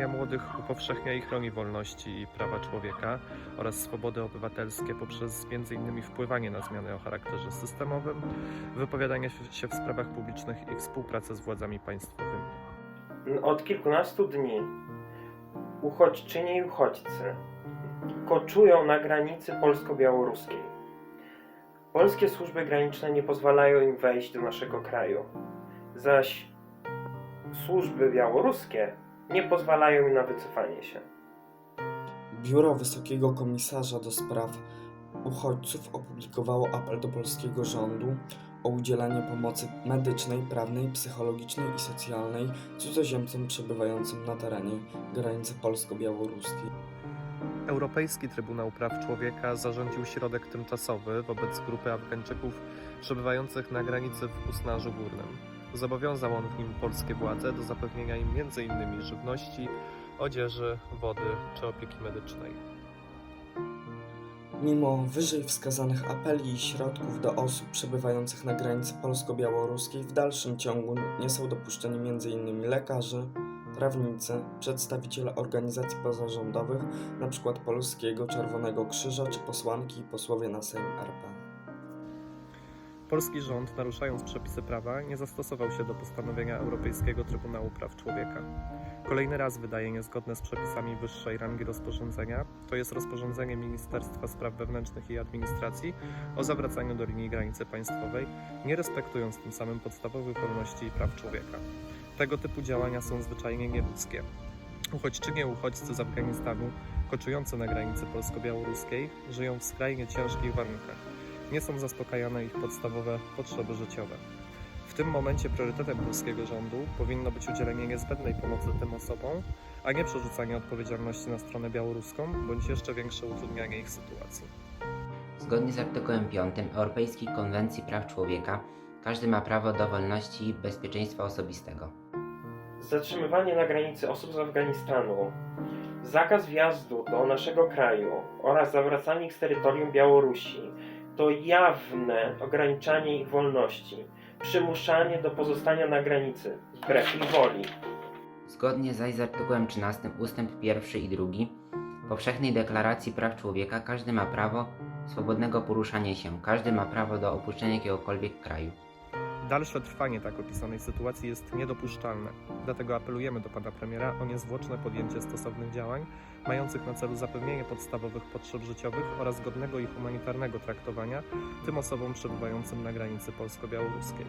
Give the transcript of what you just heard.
pokolenia młodych upowszechnia i chroni wolności i prawa człowieka oraz swobody obywatelskie poprzez m.in. wpływanie na zmiany o charakterze systemowym, wypowiadanie się w sprawach publicznych i współpracę z władzami państwowymi. Od kilkunastu dni uchodźczynie i uchodźcy koczują na granicy polsko-białoruskiej. Polskie służby graniczne nie pozwalają im wejść do naszego kraju, zaś służby białoruskie nie pozwalają im na wycofanie się. Biuro Wysokiego Komisarza do Spraw Uchodźców opublikowało apel do polskiego rządu o udzielanie pomocy medycznej, prawnej, psychologicznej i socjalnej cudzoziemcom przebywającym na terenie granicy polsko-białoruskiej. Europejski Trybunał Praw Człowieka zarządził środek tymczasowy wobec grupy Afgańczyków przebywających na granicy w Usnarzu Górnym. Zobowiązał on w nim polskie władze do zapewnienia im m.in. żywności, odzieży, wody czy opieki medycznej. Mimo wyżej wskazanych apeli i środków do osób przebywających na granicy polsko-białoruskiej, w dalszym ciągu nie są dopuszczeni m.in. lekarze, prawnicy, przedstawiciele organizacji pozarządowych, np. Polskiego Czerwonego Krzyża czy posłanki i posłowie na Sejm RP. Polski rząd, naruszając przepisy prawa, nie zastosował się do postanowienia Europejskiego Trybunału Praw Człowieka. Kolejny raz wydaje niezgodne z przepisami wyższej rangi rozporządzenia, to jest rozporządzenie Ministerstwa Spraw Wewnętrznych i Administracji o zawracaniu do linii granicy państwowej, nie respektując tym samym podstawowych wolności i praw człowieka. Tego typu działania są zwyczajnie nieludzkie. Uchodźczynie uchodźcy z Afganistanu, koczujący na granicy polsko-białoruskiej, żyją w skrajnie ciężkich warunkach nie są zaspokajane ich podstawowe potrzeby życiowe. W tym momencie priorytetem polskiego rządu powinno być udzielenie niezbędnej pomocy tym osobom, a nie przerzucanie odpowiedzialności na stronę białoruską bądź jeszcze większe utrudnianie ich sytuacji. Zgodnie z artykułem 5 Europejskiej Konwencji Praw Człowieka, każdy ma prawo do wolności i bezpieczeństwa osobistego. Zatrzymywanie na granicy osób z Afganistanu, zakaz wjazdu do naszego kraju oraz zawracanie ich z terytorium Białorusi to jawne ograniczanie ich wolności, przymuszanie do pozostania na granicy wbrew ich woli. Zgodnie zaś z artykułem 13 ustęp 1 i 2 Powszechnej Deklaracji Praw Człowieka każdy ma prawo swobodnego poruszania się, każdy ma prawo do opuszczenia jakiegokolwiek kraju. Dalsze trwanie tak opisanej sytuacji jest niedopuszczalne, dlatego apelujemy do pana premiera o niezwłoczne podjęcie stosownych działań mających na celu zapewnienie podstawowych potrzeb życiowych oraz godnego i humanitarnego traktowania tym osobom przebywającym na granicy polsko-białoruskiej.